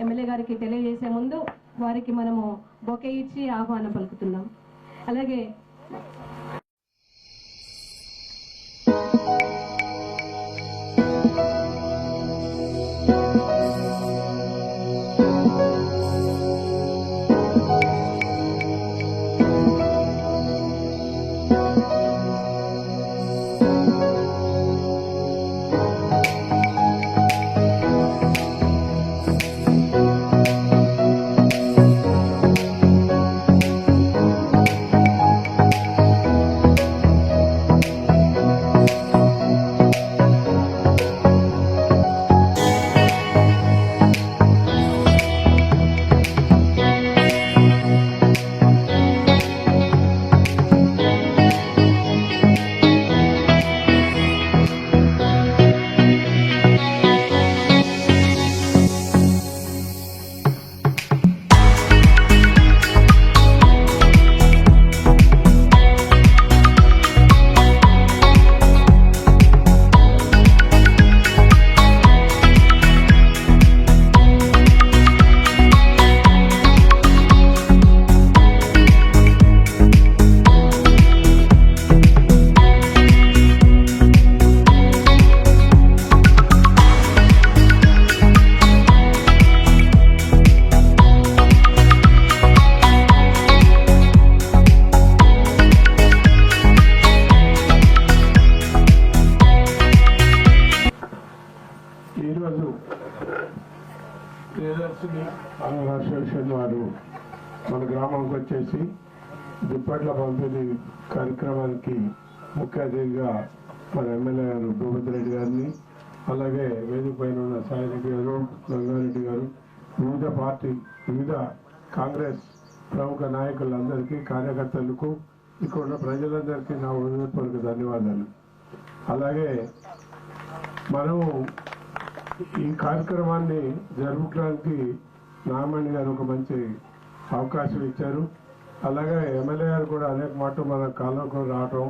MLA గారికి తెలియజేసే ముందు వారికి మనము బొకే ఇచ్చి ఆహ్వానం పలుకుతున్నాం. అలాగే ప్రియదర్శిని వారు మన గ్రామానికి వచ్చేసి దుప్పట్ల పంపిణీ కార్యక్రమానికి ముఖ్య అతిథిగా మన ఎమ్మెల్యే గారు భూపతి రెడ్డి గారిని అలాగే వేదిక పైన ఉన్న సాయిరెడ్డి గారు రంగారెడ్డి గారు వివిధ పార్టీ వివిధ కాంగ్రెస్ ప్రముఖ నాయకులందరికీ కార్యకర్తలకు ఇక్కడ ఉన్న ప్రజలందరికీ నా హృదయపూర్వక ధన్యవాదాలు. అలాగే మనము ఈ కార్యక్రమాన్ని జరుపుకోవడానికి నాగమణి గారు ఒక మంచి అవకాశం ఇచ్చారు. అలాగే ఎమ్మెల్యే గారు కూడా అనేక మాట మన కాలంలో రావటం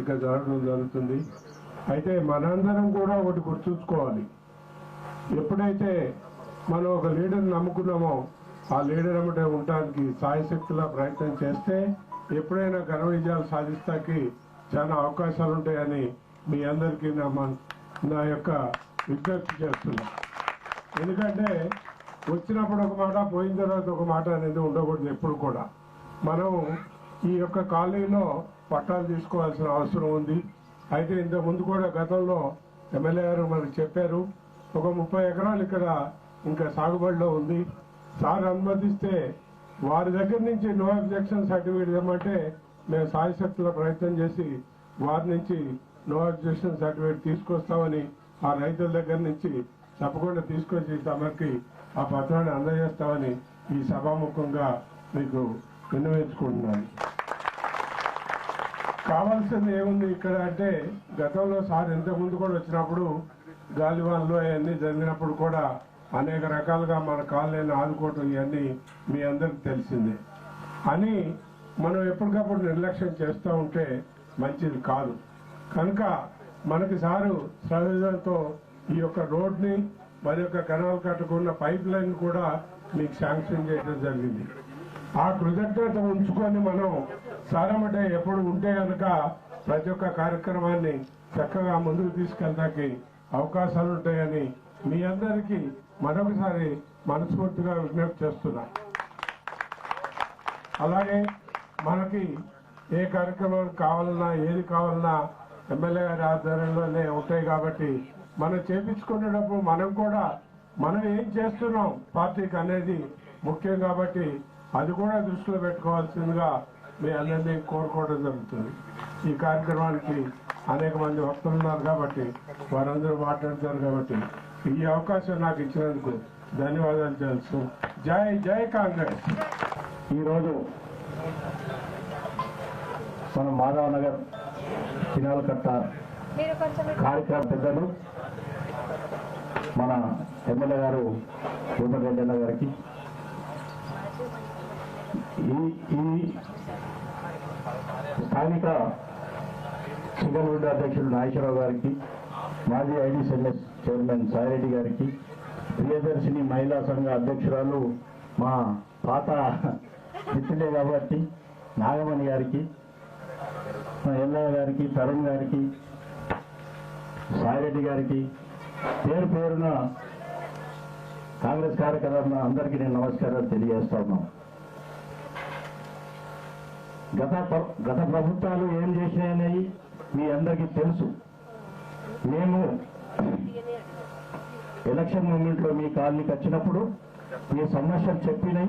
ఇక జరగడం జరుగుతుంది. అయితే మనందరం కూడా ఒకటి గుర్తుంచుకోవాలి. ఎప్పుడైతే మనం ఒక లీడర్ నమ్ముకున్నామో ఆ లీడర్ అమ్మటే ఉండటానికి సాయశక్తిలా ప్రయత్నం చేస్తే ఎప్పుడైనా ఘన విజయాలు సాధిస్తాకి చాలా అవకాశాలు ఉంటాయని మీ అందరికీ నా నా యొక్క విజ్ఞప్తి చేస్తున్నా. ఎందుకంటే వచ్చినప్పుడు ఒక మాట పోయిన తర్వాత ఒక మాట అనేది ఉండకూడదు ఎప్పుడు కూడా. మనం ఈ యొక్క కాలనీలో పట్టాలు తీసుకోవాల్సిన అవసరం ఉంది. అయితే ఇంతకుముందు కూడా గతంలో ఎమ్మెల్యే గారు మనకు చెప్పారు ఒక ముప్పై ఎకరాలు ఇక్కడ ఇంకా సాగుబడిలో ఉంది. సార్ అనుమతిస్తే వారి దగ్గర నుంచి నో అబ్జెక్షన్ సర్టిఫికేట్ ఇవ్వమంటే మేము సాయశక్తుల ప్రయత్నం చేసి వారి నుంచి నో అబ్జెక్షన్ సర్టిఫికేట్ తీసుకొస్తామని ఆ రైతుల దగ్గర నుంచి తప్పకుండా తీసుకొచ్చి తమకి ఆ పత్రాన్ని అందజేస్తామని ఈ సభాముఖంగా మీకు విన్నవించుకుంటున్నాను. కావాల్సింది ఏముంది ఇక్కడ అంటే గతంలో సార్ ఇంతకుముందు కూడా వచ్చినప్పుడు గాలివాన్లు అవన్నీ జరిగినప్పుడు కూడా అనేక రకాలుగా మన కాలనీని ఆదుకోవటం ఇవన్నీ మీ అందరికి తెలిసిందే. అని మనం ఎప్పటికప్పుడు నిర్లక్ష్యం చేస్తూ ఉంటే మంచిది కాదు. కనుక మనకి సారు సహజంతో ఈ యొక్క రోడ్ని మరి యొక్క కెనాల్ కట్టుకున్న పైప్ లైన్ కూడా మీకు శాంక్షన్ చేయడం జరిగింది. ఆ కృతజ్ఞత ఉంచుకొని మనం సారమటే ఎప్పుడు ఉంటే కనుక ప్రతి ఒక్క కార్యక్రమాన్ని చక్కగా ముందుకు తీసుకెళ్ళడానికి అవకాశాలు ఉంటాయని మీ అందరికీ మరొకసారి మనస్ఫూర్తిగా విజ్ఞప్తి చేస్తున్నా. అలాగే మనకి ఏ కార్యక్రమం కావాలన్నా ఏది కావాలన్నా ఎమ్మెల్యే గారి ఆధ్వర్యంలోనే ఉంటాయి కాబట్టి మనం చేపించుకునేటప్పుడు మనం కూడా మనం ఏం చేస్తున్నాం పార్టీకి అనేది ముఖ్యం కాబట్టి అది కూడా దృష్టిలో పెట్టుకోవాల్సిందిగా మీ అందరినీ కోరుకోవడం జరుగుతుంది. ఈ కార్యక్రమానికి అనేక మంది వక్తలు ఉన్నారు కాబట్టి వారందరూ మాట్లాడతారు కాబట్టి ఈ అవకాశం నాకు ఇచ్చినందుకు ధన్యవాదాలు తెలుసు జై జై కాంగ్రెస్. ఈరోజు మన మాధవ నగర్ చినాలకట్ట కార్యక్రమ పెద్దలు మన ఎమ్మెల్యే గారు భూపతి రెడ్డి అన్న గారికి. ఈ ఈ స్థానిక సింగల్ విండో అధ్యక్షుడు నాగేశ్వరరావు గారికి మాజీ ఐడిసిఎంఎస్ చైర్మన్ సాయిరెడ్డి గారికి ప్రియదర్శిని మహిళా సంఘ అధ్యక్షురాలు మా పాత మిత్రులే కాబట్టి నాగమణి గారికి మా ఎల్లయ్య గారికి తరుణ్ గారికి సాయిరెడ్డి గారికి పేరు పేరున కాంగ్రెస్ కార్యకర్తలు అందరికీ నేను నమస్కారాలు తెలియజేస్తా గత ప్ర- గత ప్రభుత్వాలు ఏం చేసినాయనేవి మీ అందరికీ తెలుసు. మేము ఎలక్షన్ మూమెంట్లో మీ కాలనీకి వచ్చినప్పుడు మీ సమస్యలు చెప్పినాయి.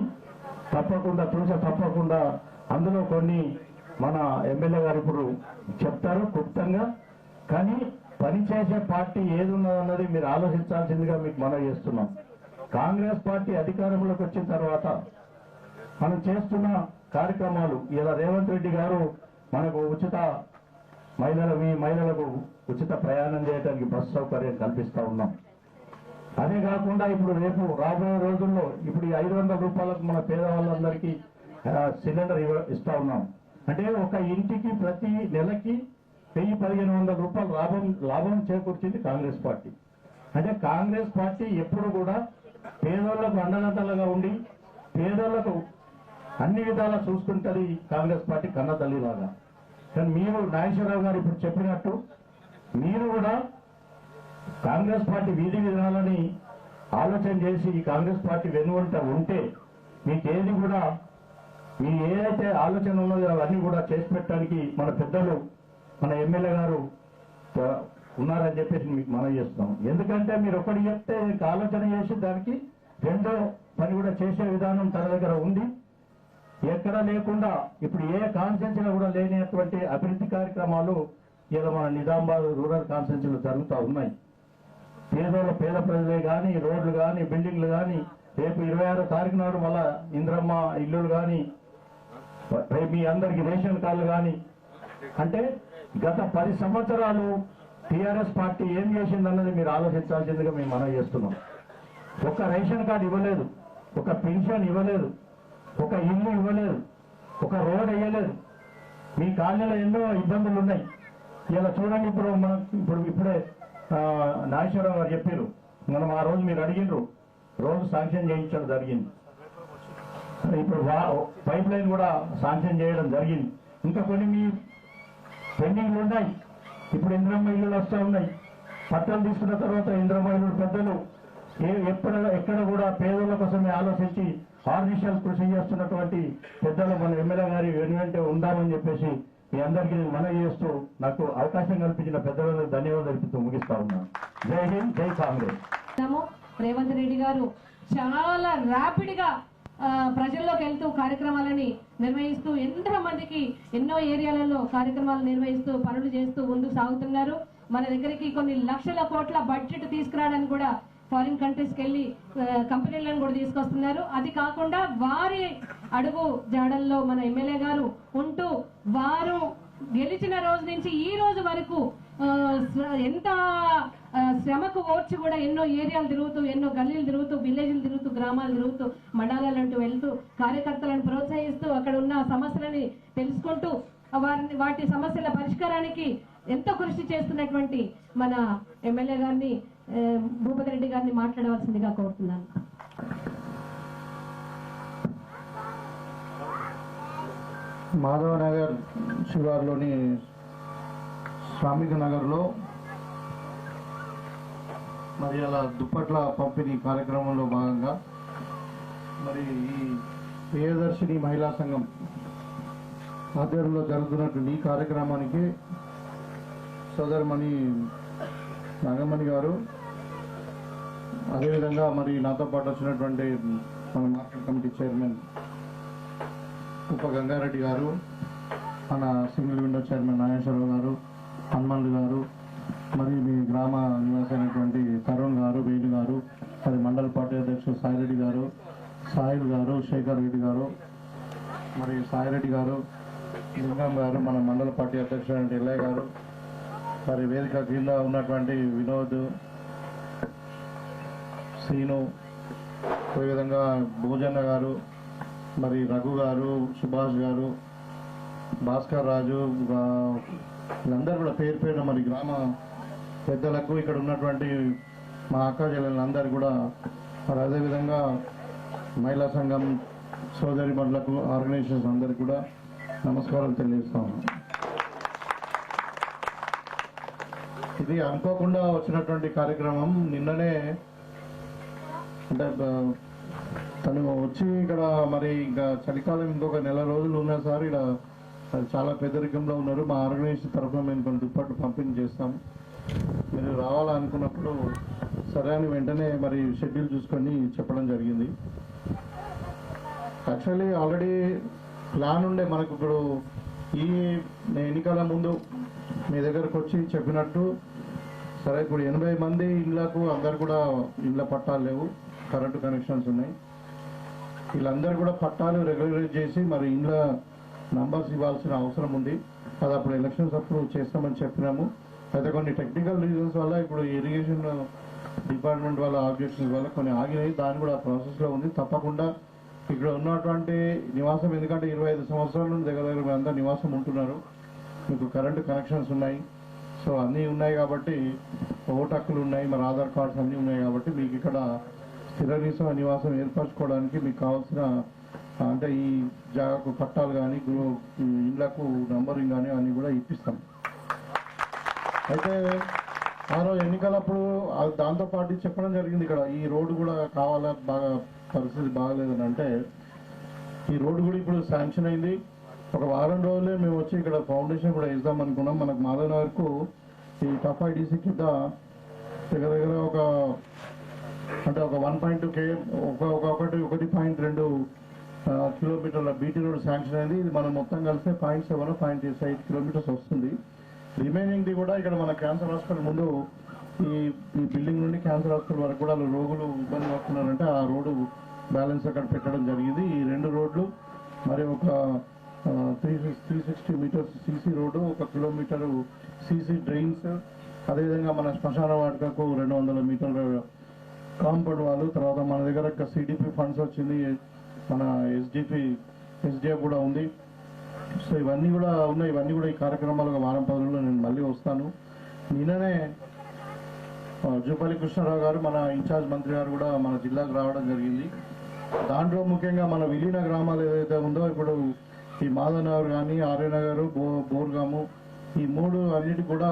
తప్పకుండా చూస తప్పకుండా అందులో కొన్ని మన ఎమ్మెల్యే గారు ఇప్పుడు చెప్తారు క్లుప్తంగా. కానీ పనిచేసే పార్టీ ఏది ఉన్నదన్నది మీరు ఆలోచించాల్సిందిగా మీకు మనం చేస్తున్నాం. కాంగ్రెస్ పార్టీ అధికారంలోకి వచ్చిన తర్వాత మనం చేస్తున్న కార్యక్రమాలు ఇలా రేవంత్ రెడ్డి గారు మనకు ఉచిత మహిళల మీ మహిళలకు ఉచిత ప్రయాణం చేయడానికి బస్సు సౌకర్యం కల్పిస్తూ ఉన్నాం. అదే కాకుండా ఇప్పుడు రేపు రాబోయే రోజుల్లో ఇప్పుడు ఈ ఐదు వందల రూపాయలకు మన పేదవాళ్ళందరికీ సిలిండర్ ఇవ్వ- ఇస్తా ఉన్నాం. అంటే ఒక ఇంటికి ప్రతి నెలకి వెయ్యి పదిహేను వందల రూపాయలు లాభం లాభం చేకూర్చింది కాంగ్రెస్ పార్టీ. అంటే కాంగ్రెస్ పార్టీ ఎప్పుడు కూడా పేదోళ్ళకు అండదండలుగా ఉండి పేదోళ్ళకు అన్ని విధాలా చూసుకుంటుంది కాంగ్రెస్ పార్టీ కన్న తల్లిలాగా కానీ మీరు నాగేశ్వరరావు గారు ఇప్పుడు చెప్పినట్టు మీరు కూడా కాంగ్రెస్ పార్టీ వీధి విధానాలని ఆలోచన చేసి ఈ కాంగ్రెస్ పార్టీ వెనువంట ఉంటే మీకేది కూడా మీ ఏదైతే ఆలోచన ఉన్నదో అవన్నీ కూడా చేసి పెట్టడానికి మన పెద్దలు మన ఎమ్మెల్యే గారు ఉన్నారని చెప్పేసి మీకు మనం చేస్తాం ఎందుకంటే మీరు ఒకటి చెప్తే ఇంకా ఆలోచన చేసి దానికి రెండో పని కూడా చేసే విధానం తన దగ్గర ఉంది. ఎక్కడ లేకుండా ఇప్పుడు ఏ కాన్స్టెన్సీలో కూడా లేనటువంటి అభివృద్ధి కార్యక్రమాలు ఇలా మన నిజామాబాద్ రూరల్ కాన్స్టెన్సీలో జరుగుతూ ఉన్నాయి. పేదల పేద ప్రజలే కానీ రోడ్లు కానీ బిల్డింగ్లు కానీ రేపు ఇరవై ఆరో తారీఖు నాడు మళ్ళా ఇంద్రమ్మ ఇల్లులు కానీ రేపు మీ అందరికి రేషన్ కార్డులు కానీ అంటే గత పది సంవత్సరాలు టీఆర్ఎస్ పార్టీ ఏం చేసిందన్నది మీరు ఆలోచించాల్సిందిగా మేము మనవి చేస్తున్నాం. ఒక రేషన్ కార్డు ఇవ్వలేదు ఒక పెన్షన్ ఇవ్వలేదు ఒక ఇల్లు ఇవ్వలేదు ఒక రోడ్ వేయలేదు. మీ కాలనీలో ఎన్నో ఇబ్బందులు ఉన్నాయి. ఇలా చూడండి ఇప్పుడు మనం ఇప్పుడు ఇప్పుడే నాగేశ్వరరావు గారు చెప్పారు మనం ఆ రోజు మీరు అడిగిండ్రు రోజు శాంక్షన్ చేయించడం జరిగింది. ఇప్పుడు వా- పైప్ లైన్ కూడా శాంక్షన్ చేయడం జరిగింది. ఇంకా కొన్ని మీ పెండింగ్లు ఉన్నాయి. ఇప్పుడు ఇంద్రమ్మ ఇల్లులు వస్తూ ఉన్నాయి. పట్టాలు తీసుకున్న తర్వాత ఇంద్రమ్మ ఇల్లు పెద్దలు. ఏ ఎక్కడ ఎక్కడ కూడా పేదల కోసమే ఆలోచించి ఆర్డిషియల్ కృషి చేస్తున్నటువంటి పెద్దలు మన ఎమ్మెల్యే గారి వెనువెంటే ఉందామని చెప్పేసి మీ అందరికీ నేను మనవి చేస్తూ నాకు అవకాశం కల్పించిన పెద్దలందరూ ధన్యవాదాలు తెలుపుతూ ముగిస్తా ఉన్నాను జై హింద్ జై కాంగ్రెస్. రేవంత్ రెడ్డి గారు చాలా ర్యాపిడ్గా ప్రజల్లోకి వెళ్తూ కార్యక్రమాలని నిర్వహిస్తూ ఎంతో మందికి ఎన్నో ఏరియాలలో కార్యక్రమాలు నిర్వహిస్తూ పనులు చేస్తూ ముందుకు సాగుతున్నారు. మన దగ్గరికి కొన్ని లక్షల కోట్ల బడ్జెట్ తీసుకురావడానికి కూడా ఫారిన్ కంట్రీస్కి వెళ్ళి కంపెనీలను కూడా తీసుకొస్తున్నారు. అది కాకుండా వారి అడుగు జాడల్లో మన ఎమ్మెల్యే గారు ఉంటూ వారు గెలిచిన రోజు నుంచి ఈ రోజు వరకు ఎంత శ్రమకు ఓర్చి కూడా ఎన్నో ఏరియాలు తిరుగుతూ ఎన్నో గల్లీలు తిరుగుతూ విలేజ్లు తిరుగుతూ గ్రామాలు తిరుగుతూ మండలాలంటూ వెళ్తూ కార్యకర్తలను ప్రోత్సహిస్తూ అక్కడ ఉన్న సమస్యలని తెలుసుకుంటూ వారిని వాటి సమస్యల పరిష్కారానికి ఎంతో కృషి చేస్తున్నటువంటి మన ఎమ్మెల్యే గారిని భూపతి రెడ్డి గారిని మాట్లాడవలసిందిగా కోరుతున్నాను. మాధవ నగర్ శివార్లోని శ్రామిక నగర్లో మరి అలా దుప్పట్ల పంపిణీ కార్యక్రమంలో భాగంగా మరి ఈ ప్రియదర్శిని మహిళా సంఘం ఆధ్వర్యంలో జరుగుతున్నటువంటి ఈ కార్యక్రమానికి సోదరమణి నాగమణి గారు అదేవిధంగా మరి నాతో పాటు వచ్చినటువంటి మన మార్కెట్ కమిటీ చైర్మన్ ఉప గంగారెడ్డి గారు మన సింగిల్ విండో చైర్మన్ నాగేశ్వరరావు గారు హనుమంతు గారు మరి మీ గ్రామ నివాసైనటువంటి తరుణ్ గారు వేణు గారు మరి మండల పార్టీ అధ్యక్షుడు సాయిరెడ్డి గారు సాయిల్ గారు శేఖర్ రెడ్డి గారు మరి సాయిరెడ్డి గారు లింగం గారు మన మండల పార్టీ అధ్యక్షుడు ఎల్లయ్య గారు మరి వేదిక కింద ఉన్నటువంటి వినోద్ శ్రీను అదేవిధంగా భోజన్న గారు మరి రఘు గారు సుభాష్ గారు భాస్కర్ రాజు వీళ్ళందరూ కూడా పేరు పేరున మరి గ్రామ పెద్దలకు ఇక్కడ ఉన్నటువంటి మా అక్క కూడా మరి అదేవిధంగా మహిళా సంఘం సోదరి బండ్లకు ఆర్గనైజేషన్స్ అందరికీ కూడా నమస్కారాలు తెలియజేస్తాము ఇది అనుకోకుండా వచ్చినటువంటి కార్యక్రమం. నిన్ననే అంటే తను వచ్చి ఇక్కడ మరి ఇంకా చలికాలం ఇంకొక నెల రోజులు ఉన్నా సార్ ఇక్కడ చాలా పెద్దరికంలో ఉన్నారు. మా ఆర్గనైజేషన్ తరఫున మేము కొన్ని దుప్పట్లు పంపిణీ చేస్తాం. మీరు రావాలనుకున్నప్పుడు సరే అని వెంటనే మరి షెడ్యూల్ చూసుకొని చెప్పడం జరిగింది. యాక్చువల్లీ ఆల్రెడీ ప్లాన్ ఉండే మనకు ఇప్పుడు ఈ ఎన్నికల ముందు మీ దగ్గరకు వచ్చి చెప్పినట్టు సరే ఇప్పుడు ఎనభై మంది ఇళ్ళకు అందరు కూడా ఇళ్ళ పట్టాలు లేవు. కరెంటు కనెక్షన్స్ ఉన్నాయి. వీళ్ళందరూ కూడా పట్టాలు రెగ్యులరైజ్ చేసి మరి ఇండ్ల నంబర్స్ ఇవ్వాల్సిన అవసరం ఉంది. అది అప్పుడు ఎలక్షన్స్ అప్పుడు చేస్తామని చెప్పినాము. అయితే కొన్ని టెక్నికల్ రీజన్స్ వల్ల ఇప్పుడు ఇరిగేషన్ డిపార్ట్మెంట్ వాళ్ళ ఆబ్జెక్షన్స్ వల్ల కొన్ని ఆగినాయి. దాని కూడా ప్రాసెస్లో ఉంది. తప్పకుండా ఇక్కడ ఉన్నటువంటి నివాసం ఎందుకంటే ఇరవై ఐదు సంవత్సరాల నుండి దగ్గర దగ్గర మీరు నివాసం ఉంటున్నారు. మీకు కరెంటు కనెక్షన్స్ ఉన్నాయి. సో అన్నీ ఉన్నాయి కాబట్టి ఓటక్కులు హక్కులు ఉన్నాయి మరి ఆధార్ కార్డ్స్ అన్నీ ఉన్నాయి కాబట్టి మీకు ఇక్కడ స్థిర నివాసం ఏర్పరచుకోవడానికి మీకు కావాల్సిన అంటే ఈ జాగాకు పట్టాలు కానీ ఇళ్ళకు నంబరింగ్ కానీ అన్నీ కూడా ఇప్పిస్తాం. అయితే ఆ రోజు ఎన్నికలప్పుడు ఆ దాంతో పాటు చెప్పడం జరిగింది ఇక్కడ. ఈ రోడ్డు కూడా కావాలా బాగా పరిస్థితి బాగలేదని అంటే ఈ రోడ్డు కూడా ఇప్పుడు శాంక్షన్ అయింది. ఒక వారం రోజులే మేము వచ్చి ఇక్కడ ఫౌండేషన్ కూడా వేద్దాం అనుకున్నాం. మనకు మాధవ్ వరకు ఈ టఫ్ఐడిసి కింద దగ్గర దగ్గర ఒక అంటే ఒక వన్ పాయింట్ కే ఒక ఒకటి ఒకటి పాయింట్ రెండు కిలోమీటర్ల బీటీ రోడ్ శాంక్షన్ అయింది. ఇది మనం మొత్తం కలిస్తే point seven point eight kilometres వస్తుంది. రిమైనింగ్ ది కూడా ఇక్కడ మన క్యాన్సర్ హాస్పిటల్ ముందు ఈ ఈ బిల్డింగ్ నుండి క్యాన్సర్ హాస్పిటల్ వరకు కూడా రోగులు ఇబ్బంది పడుతున్నారంటే ఆ రోడ్డు బ్యాలెన్స్ అక్కడ పెట్టడం జరిగింది. ఈ రెండు రోడ్లు మరి ఒక three three sixty metres CC road ఒక కిలోమీటరు సీసీ డ్రైన్స్ అదేవిధంగా మన శ్మశాన వాటికకు రెండు వందల మీటర్ల కాంపౌండ్ వాళ్ళు తర్వాత మన దగ్గర సిడిపి ఫండ్స్ వచ్చింది. మన ఎస్డిపి ఎస్డిఎఫ్ కూడా ఉంది. సో ఇవన్నీ కూడా ఉన్నాయి. ఇవన్నీ కూడా ఈ కార్యక్రమాలుగా వారం పదులలో నేను మళ్ళీ వస్తాను. నిన్ననే జూపల్లి కృష్ణారావు గారు మన ఇన్ఛార్జ్ మంత్రి గారు కూడా మన జిల్లాకు రావడం జరిగింది. దాంట్లో ముఖ్యంగా మన విలీన గ్రామాలు ఏదైతే ఉందో ఇప్పుడు ఈ మాధవనగర్ కానీ ఆర్యనగర్ బో బోర్గాము ఈ మూడు అన్నిటి కూడా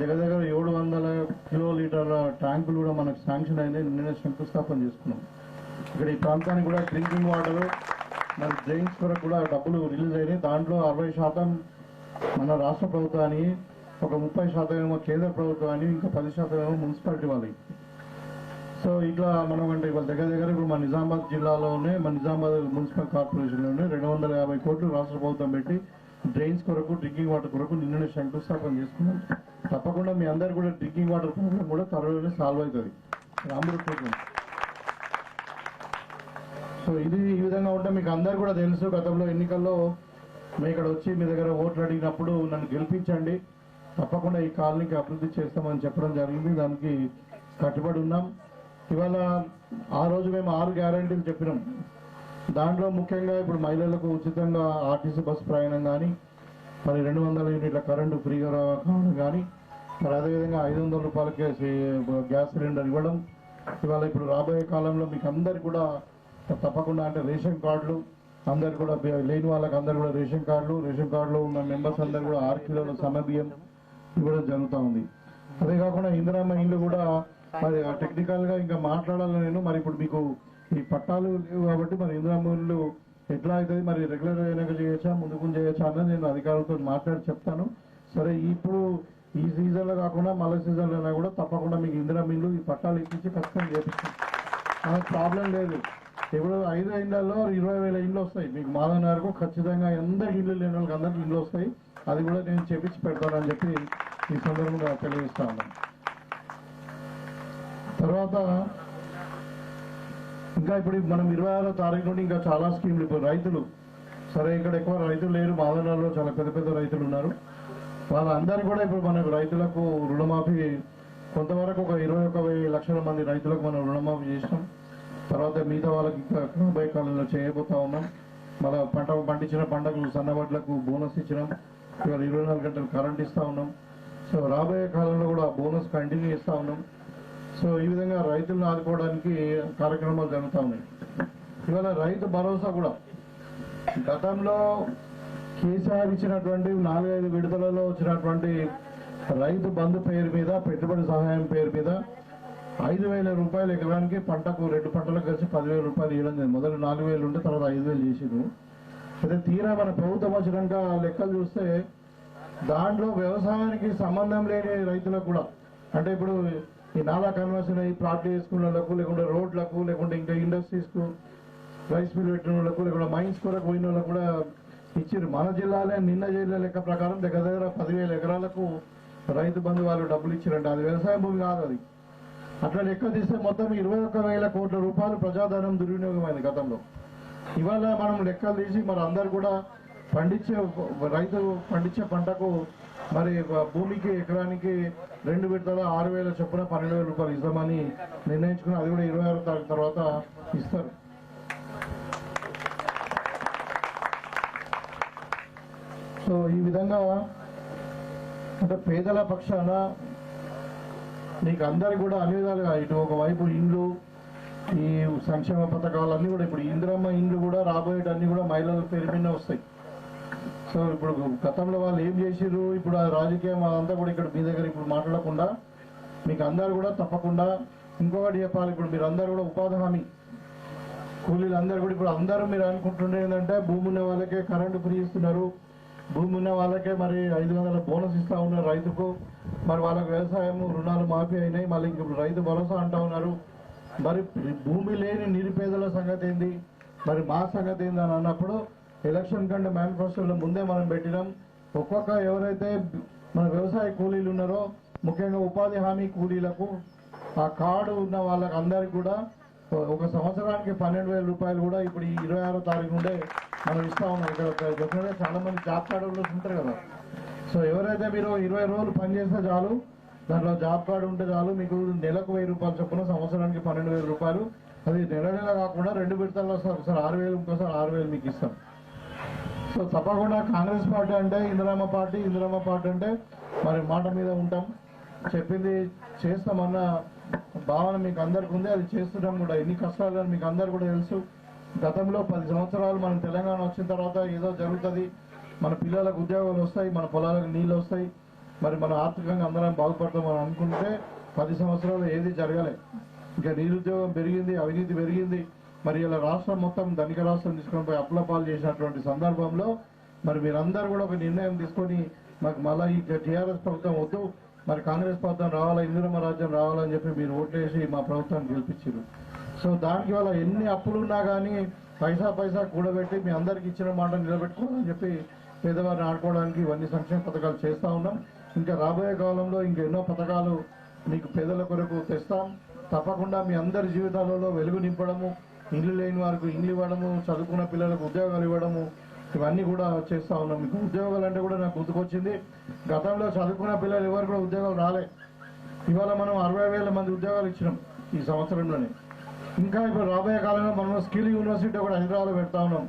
దగ్గర దగ్గర ఏడు వందల కిలో లీటర్ల ట్యాంకులు కూడా మనకు శాంక్షన్ అయినాయి నిన్న శంకుస్థాపన చేసుకున్నాం. ఇక్కడ ఈ ప్రాంతానికి కూడా డ్రింకింగ్ వాటర్ మరి జైన్స్ కొరకు కూడా డబ్బులు రిలీజ్ అయినాయి. దాంట్లో అరవై శాతం మన రాష్ట్ర ప్రభుత్వానికి ఒక ముప్పై శాతం ఏమో కేంద్ర ప్రభుత్వానికి ఇంకా పది శాతం ఏమో మున్సిపాలిటీ వాళ్ళకి. సో ఇట్లా మనం అంటే ఇవాళ దగ్గర దగ్గర ఇప్పుడు మన నిజామాబాద్ జిల్లాలోనే మన నిజామాబాద్ మున్సిపల్ కార్పొరేషన్లోనే రెండు వందల యాభై కోట్లు రాష్ట్ర ప్రభుత్వం పెట్టి డ్రైన్స్ కొరకు డ్రింకింగ్ వాటర్ కొరకు నిన్ననే శంకుస్థాపన చేసుకున్నాం. తప్పకుండా మీ అందరు కూడా డ్రింకింగ్ వాటర్ ప్రాబ్లం కూడా త్వరలోనే సాల్వ్ అవుతుంది. రాముడు సో ఇది ఈ విధంగా ఉంటే మీకు అందరు కూడా తెలుసు గతంలో ఎన్నికల్లో మేము ఇక్కడ వచ్చి మీ దగ్గర ఓట్లు అడిగినప్పుడు నన్ను గెలిపించండి తప్పకుండా ఈ కాలనీకి అభివృద్ధి చేస్తామని చెప్పడం జరిగింది దానికి కట్టుబడి ఉన్నాం. ఇవాళ ఆ రోజు మేము ఆరు గ్యారంటీలు చెప్పినాం. దాంట్లో ముఖ్యంగా ఇప్పుడు మహిళలకు ఉచితంగా ఆర్టీసీ బస్సు ప్రయాణం కానీ మరి రెండు వందల యూనిట్ల కరెంటు ఫ్రీగా కావడం కానీ మరి అదేవిధంగా ఐదు వందల రూపాయలకే గ్యాస్ సిలిండర్ ఇవ్వడం. ఇవాళ ఇప్పుడు రాబోయే కాలంలో మీకు అందరికి కూడా తప్పకుండా అంటే రేషన్ కార్డులు అందరు కూడా లేని వాళ్ళకి అందరు కూడా రేషన్ కార్డులు రేషన్ కార్డులో ఉన్న మెంబర్స్ అందరు కూడా ఆరు కిలోల సన్న ఇవ్వడం జరుగుతూ ఉంది. అదే కాకుండా ఇందిరామ్మ ఇల్లు కూడా మరి టెక్నికల్గా ఇంకా మాట్లాడాలి నేను మరి ఇప్పుడు మీకు ఈ పట్టాలు లేవు కాబట్టి మరి ఇందిరామ్మ ఇల్లు ఎట్లా అవుతుంది మరి రెగ్యులర్ అయినాక చేయొచ్చా ముందుకు చేయొచ్చా అన్నది నేను అధికారులతో మాట్లాడి చెప్తాను. సరే ఇప్పుడు ఈ సీజన్లో కాకుండా మళ్ళీ సీజన్లో కూడా తప్పకుండా మీకు ఇందిరామ్మ ఇల్లు ఈ పట్టాలు ఇప్పించి ఖచ్చితంగా చేపిస్తాం. ప్రాబ్లం లేదు. ఇప్పుడు ఐదు ఇళ్ళలో ఇరవై వేల ఇండ్లు వస్తాయి. మీకు మాధవ్ నగర్కు ఖచ్చితంగా అందరికి ఇల్లు లేని వాళ్ళకి అందరికి ఇల్లు వస్తాయి. అది కూడా నేను చేపించి పెడతానని చెప్పి ఈ సందర్భంగా తెలియజేస్తా ఉన్నాను తర్వాత ఇంకా ఇప్పుడు మనం ఇరవై ఆరో తారీఖు నుండి ఇంకా చాలా స్కీమ్లు ఇప్పుడు రైతులు సరే ఇక్కడ ఎక్కువ రైతులు లేరు మాదనాల్లో చాలా పెద్ద పెద్ద రైతులు ఉన్నారు. వాళ్ళందరూ కూడా ఇప్పుడు మనకు రైతులకు రుణమాఫీ కొంతవరకు ఒక ఇరవై ఒక వెయ్యి లక్షల మంది రైతులకు మనం రుణమాఫీ చేసినాం. తర్వాత మిగతా వాళ్ళకి ఇంకా రాబోయే కాలంలో చేయబోతా ఉన్నాం. మళ్ళీ పంట పండించిన పంటలు సన్నబడ్లకు బోనస్ ఇచ్చినాం. ఇవాళ ఇరవై నాలుగు గంటలు కరెంట్ ఇస్తా ఉన్నాం. సో రాబోయే కాలంలో కూడా బోనస్ కంటిన్యూ ఇస్తా ఉన్నాం. సో ఈ విధంగా రైతులను ఆదుకోవడానికి కార్యక్రమాలు జరుగుతూ ఉన్నాయి. ఇవాళ రైతు భరోసా కూడా. గతంలో కేసీఆర్ ఇచ్చినటువంటి నాలుగైదు విడుదలలో వచ్చినటువంటి రైతు బంధు పేరు మీద పెట్టుబడి సహాయం పేరు మీద ఐదు వేల రూపాయలు ఎకరానికి పంటకు రెండు పంటలకు కలిసి పదివేల రూపాయలు ఇవ్వడం జరిగింది. మొదలు నాలుగు వేలు ఉంటే తర్వాత ఐదు వేలు చేసిండు అయితే తీరా మన ప్రభుత్వం వచ్చినాక లెక్కలు చూస్తే దాంట్లో వ్యవసాయానికి సంబంధం లేని రైతులకు కూడా అంటే ఇప్పుడు ఈ నాలా కన్వర్షన్ అయ్యి ప్లాట్లు వేసుకున్నకు వాళ్ళకు లేకుంటే రోడ్లకు లేకుంటే ఇంకా ఇండస్ట్రీస్కు రైస్ మిల్ పెట్టిన వాళ్ళకు లేకుంటే మైన్స్ కొరకు పోయిన వాళ్ళకు కూడా ఇచ్చారు మన జిల్లాలే నిన్న జిల్లా లెక్క ప్రకారం దగ్గర దగ్గర పదివేల ఎకరాలకు రైతు బంధు వాళ్ళు డబ్బులు ఇచ్చారంట. అది వ్యవసాయ భూమి కాదు అది. అట్లా లెక్క తీస్తే మొత్తం ఇరవై ఒక్క వేల కోట్ల రూపాయలు ప్రజాధనం దుర్వినియోగమైంది గతంలో. ఇవాళ మనం లెక్కలు తీసి మరి అందరు కూడా పండించే రైతు పండించే పంటకు మరి భూమికి ఎకరానికి రెండు విడతల ఆరు వేల చొప్పున పన్నెండు వేల రూపాయలు ఇస్తామని నిర్ణయించుకుని అది కూడా ఇరవై ఆరు తారీఖు తర్వాత ఇస్తారు. సో ఈ విధంగా అంటే పేదల పక్షాన మీకు అందరికి కూడా అన్ని విధాలుగా ఇటు ఒకవైపు ఇండ్లు ఈ సంక్షేమ పథకాలన్నీ కూడా ఇప్పుడు ఇందిరమ్మ ఇండ్లు కూడా రాబోయేటన్నీ కూడా మహిళల పేరు మీద వస్తాయి. సో ఇప్పుడు గతంలో వాళ్ళు ఏం చేసిర్రు? ఇప్పుడు ఆ రాజకీయం అదంతా కూడా ఇక్కడ మీ దగ్గర ఇప్పుడు మాట్లాడకుండా మీకు అందరు కూడా తప్పకుండా ఇంకొకటి చెప్పాలి. ఇప్పుడు మీరు అందరు కూడా ఉపాధి హామీ. కూలీలు అందరు కూడా ఇప్పుడు అందరూ మీరు అనుకుంటుండే ఏంటంటే భూమి ఉన్న వాళ్ళకే కరెంటు ఫ్రీ ఇస్తున్నారు. భూమి ఉన్న వాళ్ళకే మరి ఐదు వందల బోనస్ ఇస్తా ఉన్నారు రైతుకు. మరి వాళ్ళకి వ్యవసాయం రుణాలు మాఫీ అయినాయి. మళ్ళీ ఇంక రైతు భరోసా అంటా ఉన్నారు. మరి భూమి లేని నిరుపేదల సంగతి ఏంది? మరి మా సంగతి ఏంది అని అన్నప్పుడు ఎలక్షన్ కంటే మేనిఫెస్టోలో ముందే మనం పెట్టినాం. ఒక్కొక్క ఎవరైతే మన వ్యవసాయ కూలీలు ఉన్నారో ముఖ్యంగా ఉపాధి హామీ కూలీలకు ఆ కార్డు ఉన్న వాళ్ళకి అందరికి కూడా ఒక సంవత్సరానికి పన్నెండు వేల రూపాయలు కూడా ఇప్పుడు ఈ ఇరవై ఆరో తారీఖు నుండే మనం ఇస్తా ఉన్నాం ఇక్కడ. డెఫినెట్గా చాలా మంది జాబ్ కార్డు ఉంటారు కదా. సో ఎవరైతే మీరు ఇరవై రోజులు పనిచేస్తే చాలు దాంట్లో జాబ్ కార్డు ఉంటే చాలు మీకు నెలకు వెయ్యి రూపాయలు చొప్పున సంవత్సరానికి పన్నెండు వేల రూపాయలు. అది నెల నెల కాకుండా రెండు విడతల్లో వస్తారు ఒకసారి ఆరు వేలు ఇంకోసారి ఆరు వేలు మీకు ఇస్తాం. సో తప్పకుండా కాంగ్రెస్ పార్టీ అంటే ఇందిరామ పార్టీ ఇందిరామ పార్టీ అంటే మరి మాట మీద ఉంటాం. చెప్పింది చేస్తామన్న భావన మీకు అందరికి ఉంది అది చేస్తున్నాం కూడా ఎన్ని కష్టాలు అని మీకు అందరు కూడా తెలుసు గతంలో పది సంవత్సరాలు మనం తెలంగాణ వచ్చిన తర్వాత ఏదో జరుగుతుంది మన పిల్లలకు ఉద్యోగాలు వస్తాయి మన పొలాలకు నీళ్ళు వస్తాయి మరి మన ఆర్థికంగా అందరం బాగుపడతాం అని అనుకుంటే పది సంవత్సరాలు ఏది జరగలే ఇంకా నిరుద్యోగం పెరిగింది అవినీతి పెరిగింది మరి ఇలా రాష్ట్రం మొత్తం ధనిక రాష్ట్రం తీసుకొని పోయి అప్లపాలు చేసినటువంటి సందర్భంలో మరి మీరందరూ కూడా ఒక నిర్ణయం తీసుకొని మాకు మళ్ళీ ఈ టీఆర్ఎస్ ప్రభుత్వం వద్దు మరి కాంగ్రెస్ ప్రభుత్వం రావాలా ఇందిరమ్మ రాజ్యం రావాలని చెప్పి మీరు ఓట్లేసి మా ప్రభుత్వాన్ని గెలిపించారు. సో దానికి వల్ల ఎన్ని అప్పులు ఉన్నా కానీ పైసా పైసా కూడబెట్టి మీ అందరికి ఇచ్చిన మాట నిలబెట్టుకోవాలని చెప్పి పేదవారిని ఆడుకోవడానికి ఇవన్నీ సంక్షేమ పథకాలు చేస్తా ఉన్నాం. ఇంకా రాబోయే కాలంలో ఇంకా ఎన్నో పథకాలు మీకు పేదల కొరకు తెస్తాం. తప్పకుండా మీ అందరి జీవితాలలో వెలుగు నింపడము ఇండ్లు లేని వారికి ఇండ్లు ఇవ్వడము చదువుకున్న పిల్లలకు ఉద్యోగాలు ఇవ్వడము ఇవన్నీ కూడా చేస్తా ఉన్నాం. మీకు ఉద్యోగాలు అంటే కూడా నాకు గుర్తుకొచ్చింది. గతంలో చదువుకున్న పిల్లలు ఎవరు కూడా ఉద్యోగాలు రాలే. ఇవాళ మనం అరవై వేల మంది ఉద్యోగాలు ఇచ్చినాం ఈ సంవత్సరంలోనే. ఇంకా ఇప్పుడు రాబోయే కాలంలో మనం స్కిల్ యూనివర్సిటీ కూడా హైదరాబాద్లో పెడతా ఉన్నాం.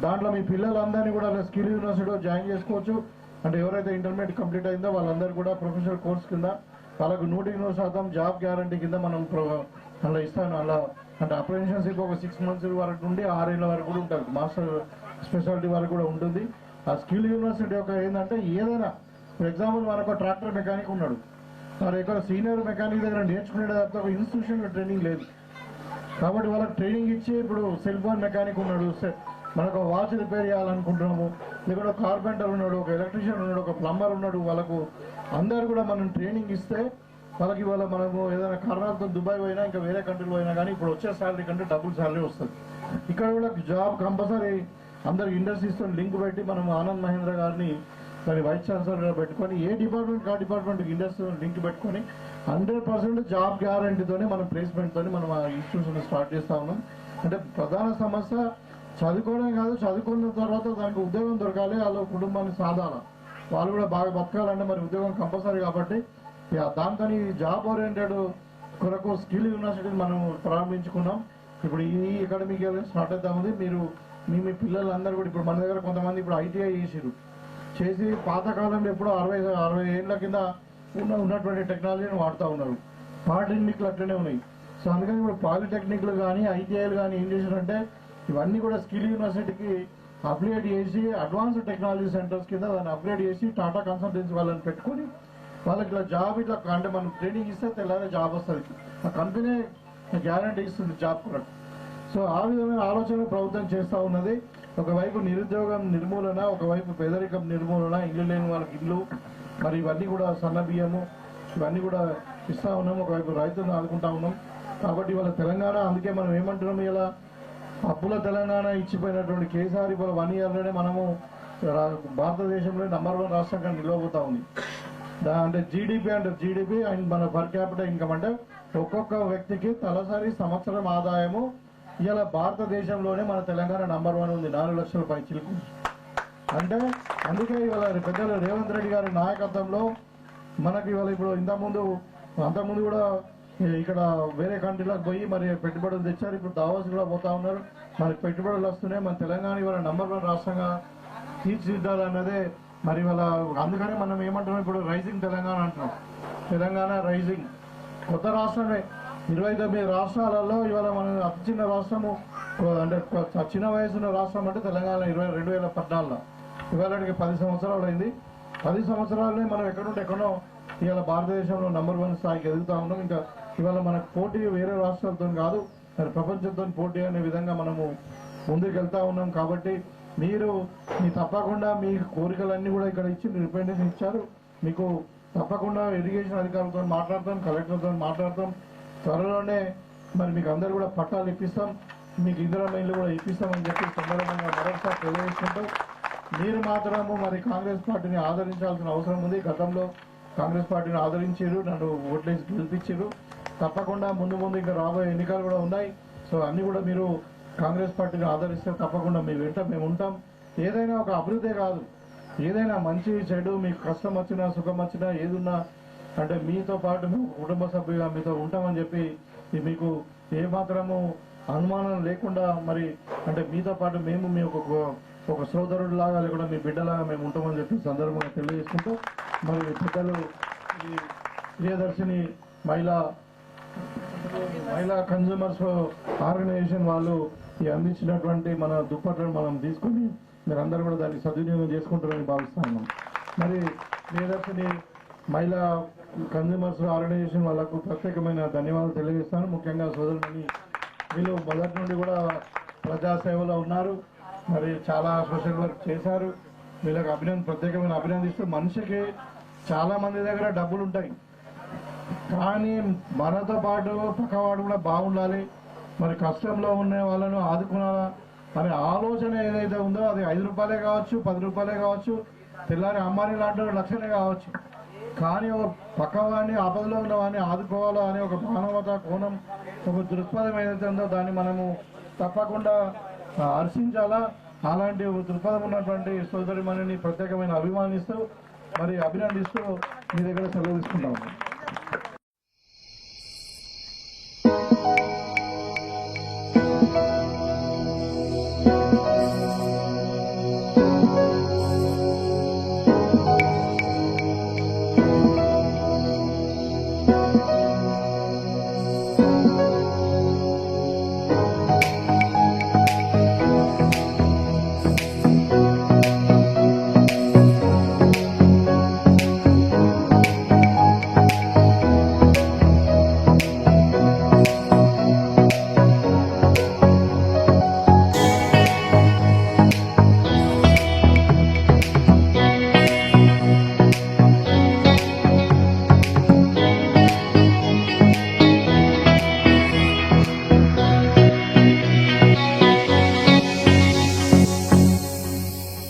దాంట్లో మీ పిల్లలందరినీ కూడా స్కిల్ యూనివర్సిటీలో జాయిన్ చేసుకోవచ్చు. అంటే ఎవరైతే ఇంటర్మీడియట్ కంప్లీట్ అయిందో వాళ్ళందరూ కూడా ప్రొఫెషనల్ కోర్స్ కింద వాళ్ళకు నూటికి నూరు శాతం జాబ్ గ్యారంటీ కింద మనం ప్రొ- అలా ఇస్తాను. అలా అంటే అప్రెంటిషన్షిప్ ఒక సిక్స్ మంత్స్ వరకు నుండి ఆరేళ్ళ వరకు కూడా ఉంటుంది మాస్టర్ స్పెషాలిటీ వరకు కూడా ఉంటుంది. ఆ స్కిల్ యూనివర్సిటీ యొక్క ఏంటంటే ఏదైనా ఫర్ ఎగ్జాంపుల్ మనకు ట్రాక్టర్ మెకానిక్ ఉన్నాడు. మరి ఎక్కడ సీనియర్ మెకానిక్ దగ్గర నేర్చుకునే తప్ప ఒక ఇన్స్టిట్యూషన్లో ట్రైనింగ్ లేదు. కాబట్టి వాళ్ళకి ట్రైనింగ్ ఇచ్చి ఇప్పుడు సెల్ ఫోన్ మెకానిక్ ఉన్నాడు. మనకు వాచ్ రిపేర్ చేయాలనుకుంటున్నాము. లేకుంటే కార్పెంటర్ ఉన్నాడు ఒక ఎలక్ట్రీషియన్ ఉన్నాడు ఒక ప్లంబర్ ఉన్నాడు వాళ్ళకు. అందరు కూడా మనం ట్రైనింగ్ ఇస్తే వాళ్ళకి ఇవాళ మనము ఏదైనా కారణాలతో దుబాయ్ పోయినా ఇంకా వేరే కంట్రీలో పోయినా కానీ ఇప్పుడు వచ్చే శాలరీ కంటే డబుల్ శాలరీ వస్తుంది. ఇక్కడ కూడా జాబ్ కంపల్సరీ అందరు ఇండస్ట్రీస్తో లింక్ పెట్టి మనం ఆనంద్ మహేంద్ర గారిని దాని వైస్ ఛాన్సలర్గా పెట్టుకొని ఏ డిపార్ట్మెంట్ ఆ డిపార్ట్మెంట్ ఇండస్ట్రీ లింక్ పెట్టుకొని హండ్రెడ్ పర్సెంట్ జాబ్ గ్యారంటీతోనే మనం ప్లేస్మెంట్తోనే మనం ఆ ఇన్స్టిట్యూషన్ స్టార్ట్ చేస్తా ఉన్నాం. అంటే ప్రధాన సమస్య చదువుకోవడం కాదు చదువుకున్న తర్వాత దానికి ఉద్యోగం దొరకాలి వాళ్ళ కుటుంబాన్ని సాధారణ. వాళ్ళు కూడా బాగా బతకాలంటే మరి ఉద్యోగం కంపల్సరీ కాబట్టి దానికని జాబ్ ఓరియంటెడ్ కొరకు స్కిల్ యూనివర్సిటీని మనం ప్రారంభించుకున్నాం. ఇప్పుడు ఈ అకాడమిక్ ఇయర్ స్టార్ట్ అవుతా ఉంది. మీరు మీ మీ పిల్లలందరూ కూడా ఇప్పుడు మన దగ్గర కొంతమంది ఇప్పుడు ఐటీఐ చేసిరు చేసి పాతకాలంలో ఎప్పుడో అరవై అరవై ఏళ్ళ కింద ఉన్న ఉన్నటువంటి టెక్నాలజీని వాడుతూ ఉన్నారు. పాలిటెక్నిక్లు అట్లనే ఉన్నాయి. సో అందుకని ఇప్పుడు పాలిటెక్నిక్లు కానీ ఐటీఐలు కానీ ఏం చేశారంటే ఇవన్నీ కూడా స్కిల్ యూనివర్సిటీకి అప్గ్రేడ్ చేసి అడ్వాన్స్డ్ టెక్నాలజీ సెంటర్స్ కింద దాన్ని అప్గ్రేడ్ చేసి టాటా కన్సల్టెన్సీ వాళ్ళని పెట్టుకొని వాళ్ళకి ఇట్లా జాబ్ ఇట్లా అంటే మనం ట్రైనింగ్ ఇస్తే తెల్లారే జాబ్ వస్తుంది. ఆ కంపెనీ గ్యారంటీ ఇస్తుంది జాబ్ కూడా. సో ఆ విధమైన ఆలోచన ప్రభుత్వం చేస్తూ ఉన్నది. ఒకవైపు నిరుద్యోగం నిర్మూలన ఒకవైపు పేదరికం నిర్మూలన ఇల్లు లేని వాళ్ళకి ఇల్లు మరి ఇవన్నీ కూడా సన్న బియ్యము ఇవన్నీ కూడా ఇస్తూ ఉన్నాం ఒకవైపు రైతులను ఆదుకుంటా ఉన్నాం. కాబట్టి ఇవాళ తెలంగాణ అందుకే మనం ఏమంటున్నాం ఇలా అప్పుల తెలంగాణ ఇచ్చిపోయినటువంటి కేసీఆర్ ఇవాళ వన్ ఇయర్లోనే మనము రా- భారతదేశంలో నంబర్ వన్ రాష్ట్రంగా నిలవబోతా ఉంది. దా- అంటే జీడిపి అంటే జీడిపి అండ్ మన పర్ క్యాపిటల్ ఇన్కమ్ అంటే ఒక్కొక్క వ్యక్తికి తలసరి సంవత్సరం ఆదాయము ఇలా భారతదేశంలోనే మన తెలంగాణ నంబర్ వన్ ఉంది. నాలుగు లక్షల పై చిలుకు. అంటే అందుకే ఇవాళ పెద్దలు రేవంత్ రెడ్డి గారి నాయకత్వంలో మనకి ఇవాళ ఇప్పుడు ఇంతకుముందు అంతకుముందు కూడా ఇక్కడ వేరే కంట్రీలకు పోయి మరి పెట్టుబడులు తెచ్చారు. ఇప్పుడు దావాస్ కూడా పోతా ఉన్నారు. మనకి పెట్టుబడులు వస్తున్నాయి. మన తెలంగాణ ఇవాళ నంబర్ వన్ రాష్ట్రంగా తీర్చిదిద్దాలన్నదే మరి ఇవాళ అందుకనే మనం ఏమంటున్నాం? ఇప్పుడు రైజింగ్ తెలంగాణ అంటున్నాం. తెలంగాణ రైజింగ్ కొత్త రాష్ట్రమే. ఇరవై తొమ్మిది రాష్ట్రాలలో ఇవాళ మనం అతి చిన్న రాష్ట్రము అంటే చిన్న వయసున్న రాష్ట్రం అంటే తెలంగాణ ఇరవై రెండు వేల పద్నాలుగులో. ఇవాళకి పది సంవత్సరాలు అయింది. పది సంవత్సరాలనే మనం ఎక్కడుంటే ఎక్కడో ఇవాళ భారతదేశంలో నంబర్ వన్ స్థాయికి ఎదుగుతా ఉన్నాం. ఇంకా ఇవాళ మనకు పోటీ వేరే రాష్ట్రాలతో కాదు మరి ప్రపంచంతో పోటీ అనే విధంగా మనము ముందుకెళ్తా ఉన్నాం. కాబట్టి మీరు మీ తప్పకుండా మీ కోరికలన్నీ కూడా ఇక్కడ ఇచ్చి రిప్రజెంటేషన్ ఇచ్చారు. మీకు తప్పకుండా ఇరిగేషన్ అధికారులతో మాట్లాడతాం కలెక్టర్తో మాట్లాడతాం. త్వరలోనే మరి మీకు అందరు కూడా పట్టాలు ఇప్పిస్తాం. మీకు ఇందిరా మైన్లు కూడా ఇప్పిస్తామని చెప్పి సందర్భంగా మరొకసారి తెలియజేసుకుంటూ మీరు మాత్రము మరి కాంగ్రెస్ పార్టీని ఆదరించాల్సిన అవసరం ఉంది. గతంలో కాంగ్రెస్ పార్టీని ఆదరించారు నన్ను ఓట్లేసి గెలిపించారు. తప్పకుండా ముందు ముందు ఇంకా రాబోయే ఎన్నికలు కూడా ఉన్నాయి. సో అన్ని కూడా మీరు కాంగ్రెస్ పార్టీని ఆదరిస్తే తప్పకుండా మీ వెంట మేము ఉంటాం. ఏదైనా ఒక అభివృద్ధే కాదు. ఏదైనా మంచి చెడు మీకు కష్టం వచ్చినా సుఖం వచ్చినా ఏదున్నా అంటే మీతో పాటు మేము కుటుంబ సభ్యుగా మీతో ఉంటామని చెప్పి మీకు ఏ మాత్రము అనుమానం లేకుండా మరి అంటే మీతో పాటు మేము మీ ఒక ఒక సోదరుడు లాగా లేకుండా మీ బిడ్డలాగా మేము ఉంటామని చెప్పి సందర్భంగా తెలియజేసుకుంటూ మరి పెద్దలు ఈ ప్రియదర్శిని మహిళా మహిళా కన్జ్యూమర్స్ ఆర్గనైజేషన్ వాళ్ళు ఈ అందించినటువంటి మన దుప్పట్లను మనం తీసుకొని మీరందరూ కూడా దాన్ని సద్వినియోగం చేసుకుంటారని భావిస్తున్నాం. మరి ప్రియదర్శిని మహిళా కన్జ్యూమర్స్ ఆర్గనైజేషన్ వాళ్ళకు ప్రత్యేకమైన ధన్యవాదాలు తెలియజేస్తాను. ముఖ్యంగా సోదరుని వీళ్ళు మొదటి నుండి కూడా ప్రజాసేవలో ఉన్నారు. మరి చాలా సోషల్ వర్క్ చేశారు. వీళ్ళకి అభినందన ప్రత్యేకమైన అభినందిస్తూ మనిషికి చాలా మంది దగ్గర డబ్బులు ఉంటాయి. కానీ మనతో పాటు పక్కవాడు కూడా బాగుండాలి. మరి కష్టంలో ఉన్న వాళ్ళను ఆదుకునాలా అనే ఆలోచన ఏదైతే ఉందో అది ఐదు రూపాయలే కావచ్చు పది రూపాయలే కావచ్చు తెల్లారి అమ్మాయి లాంటి లక్షలే కావచ్చు. కానీ ఒక పక్కవాడిని ఆపదలో ఉన్నవాడిని ఆదుకోవాలో ఆదుకోవాలా అనే ఒక మానవత కోణం ఒక దృక్పథం ఏదైతే ఉందో దాన్ని మనము తప్పకుండా హర్షించాలా? అలాంటి ఒక దృక్పథం ఉన్నటువంటి సోదరి ప్రత్యేకమైన అభిమానిస్తూ మరి అభినందిస్తూ మీ దగ్గర సెలవు తీసుకుంటాము